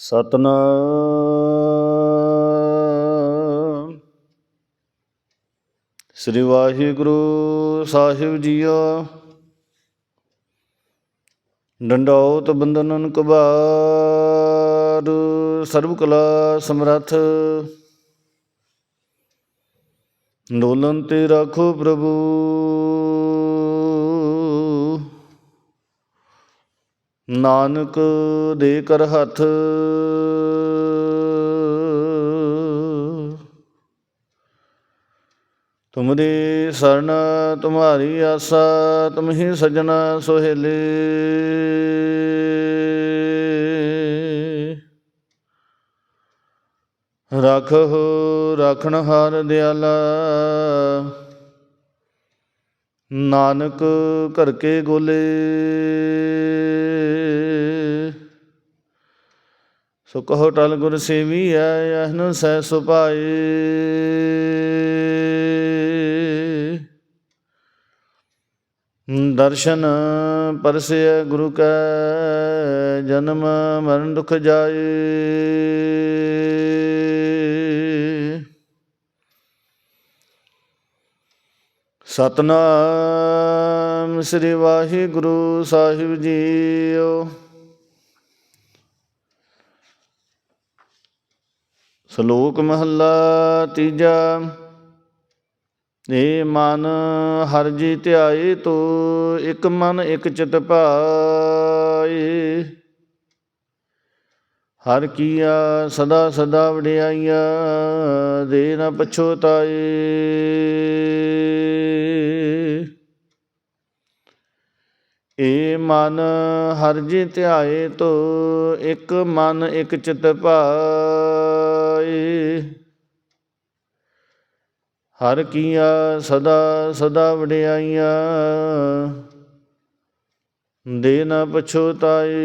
ਸਤਨਾਮ। ਸ੍ਰੀ ਵਾਹਿਗੁਰੂ ਸਾਹਿਬ ਜੀਓ। ਡੰਡੋਤ ਬੰਦਨਨ ਕਬਾਰ ਸਰਬ ਕਲਾ ਸਮਰੱਥ। ਡੋਲਨ ਤੇ ਰੱਖੋ ਪ੍ਰਭੂ। ਨਾਨਕ ਦੇ ਕਰ ਹੱਥ। ਤੁਮਰੀ ਸਰਨ ਤੁਮਾਰੀ ਆਸਾ, ਤੁਮਹੀ ਸਜਣਾ ਸੁਹੇਲੇ। ਰਖੋ ਰਖਣ ਹਾਰ ਦਿਆਲਾ। ਨਾਨਕ ਕਰਕੇ ਗੋਲੇ। ਸੋ ਕਹੋ ਟਲ ਗੁਰ ਸੇਵੀ ਐ, ਅਹਨ ਸਹਿ ਸੁਪਾਏ ਦਰਸ਼ਨ ਪਰਸਿਐ ਗੁਰੂ ਕੈ, ਜਨਮ ਮਰਨ ਦੁਖ ਜਾਏ। ਸਤਨਾਮ ਸ੍ਰੀ ਵਾਹਿਗੁਰੂ ਸਾਹਿਬ ਜੀਓ। ਸ਼ਲੋਕ ਮਹੱਲਾ ਤੀਜਾ, ਏ ਮਨ ਹਰ ਜੀ ਧਿਆਏ ਤੋ ਇਕ ਮਨ ਇਕ ਚਿਤ ਭਾਏ ਹਰ ਕੀਆ ਸਦਾ ਸਦਾ ਵਡਿਆਈਆ ਦੇ ਨ ਪਛੋਤਾਏ ਏ ਮਨ ਹਰ ਜੀ ਧਿਆਏ ਤੋ ਇੱਕ ਮਨ ਇੱਕ ਚਿਤ ਭਾਏ ਹਰ ਕੀਆ ਸਦਾ ਸਦਾ ਵਡਿਆਈਆਂ। ਦੇ ਨ ਪਛੋਤਾਏ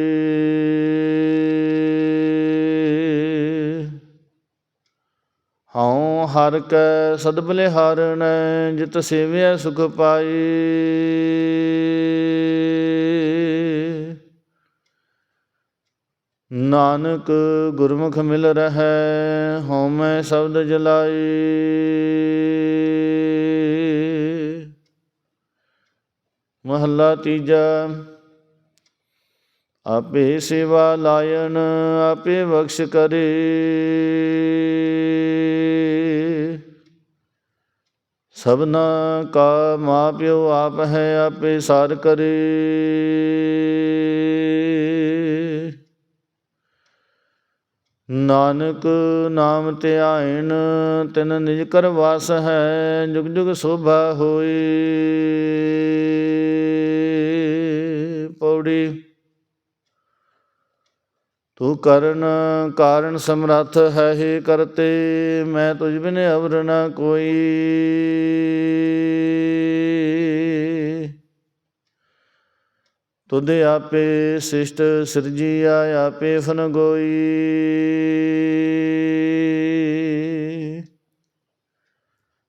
ਹਉ ਹਰ ਕੈ ਸਦ ਬਲਿਹਾਰਣ ਜਿਤ ਸੇਵਿਆ ਸੁਖ ਪਾਏ। ਨਾਨਕ ਗੁਰਮੁਖ ਮਿਲ ਰਹੈ ਹਉ ਮੈਂ ਸ਼ਬਦ ਜਲਾਈ। ਮਹੱਲਾ ਤੀਜਾ, ਆਪੇ ਸੇਵਾ ਲਾਇਨ ਆਪੇ ਬਖਸ਼ ਕਰੇ। ਸਭਨਾ ਕਾ ਮਾਪਿਓ ਆਪ ਹੈ ਆਪੇ ਸਾਰ ਕਰੇ। ਨਾਨਕ ਨਾਮ ਧਿਆਇਨ ਤਿਨ ਨਿਜ ਕਰ ਵਾਸ ਹੈ, ਜੁਗ ਜੁਗ ਸੋਭਾ ਹੋਈ। ਪੌੜੀ। ਤੂੰ ਕਰਨ ਕਾਰਨ ਸਮਰੱਥ ਹੈ ਹੀ ਕਰਤੇ, ਮੈਂ ਤੁਝ ਬਿਨ ਅਵਰ ਨ ਕੋਈ। ਤੁਧ ਆਪੇ ਸਿਸ਼ਟ ਸਿਰਜੀਆ ਆਪੇ ਫਨ ਗੋਈ।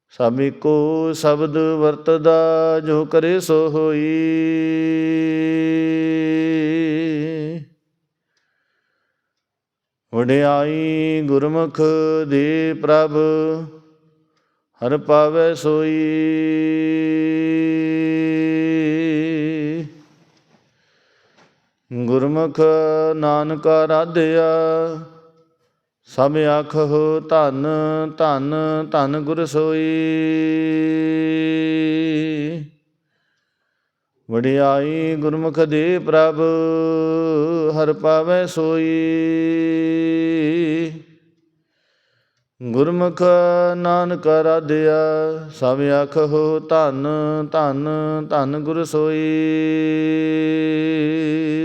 ਸਭੀ ਕੋ ਸ਼ਬਦ ਵਰਤਦਾ, ਜੋ ਕਰੇ ਸੋ ਹੋਈ। ਵਡਿਆਈ ਗੁਰਮੁਖ ਦੇ ਪ੍ਰਭ, ਹਰ ਪਾਵੈ ਸੋਈ। ਗੁਰਮੁਖ ਨਾਨਕ ਆਰਾਧਿਆ, ਸਭ ਆਖੋ ਧੰਨ ਧੰਨ ਧੰਨ ਗੁਰ ਸੋਈ। ਵਡਿਆਈ ਗੁਰਮੁਖ ਦੇ ਪ੍ਰਭ, ਹਰ ਪਾਵੈ ਸੋਈ। ਗੁਰਮੁਖ ਨਾਨਕ ਰਾਧਿਆ ਸਭ ਆਖੋ ਧੰਨ ਧੰਨ ਧੰਨ ਗੁਰ ਸੋਈ।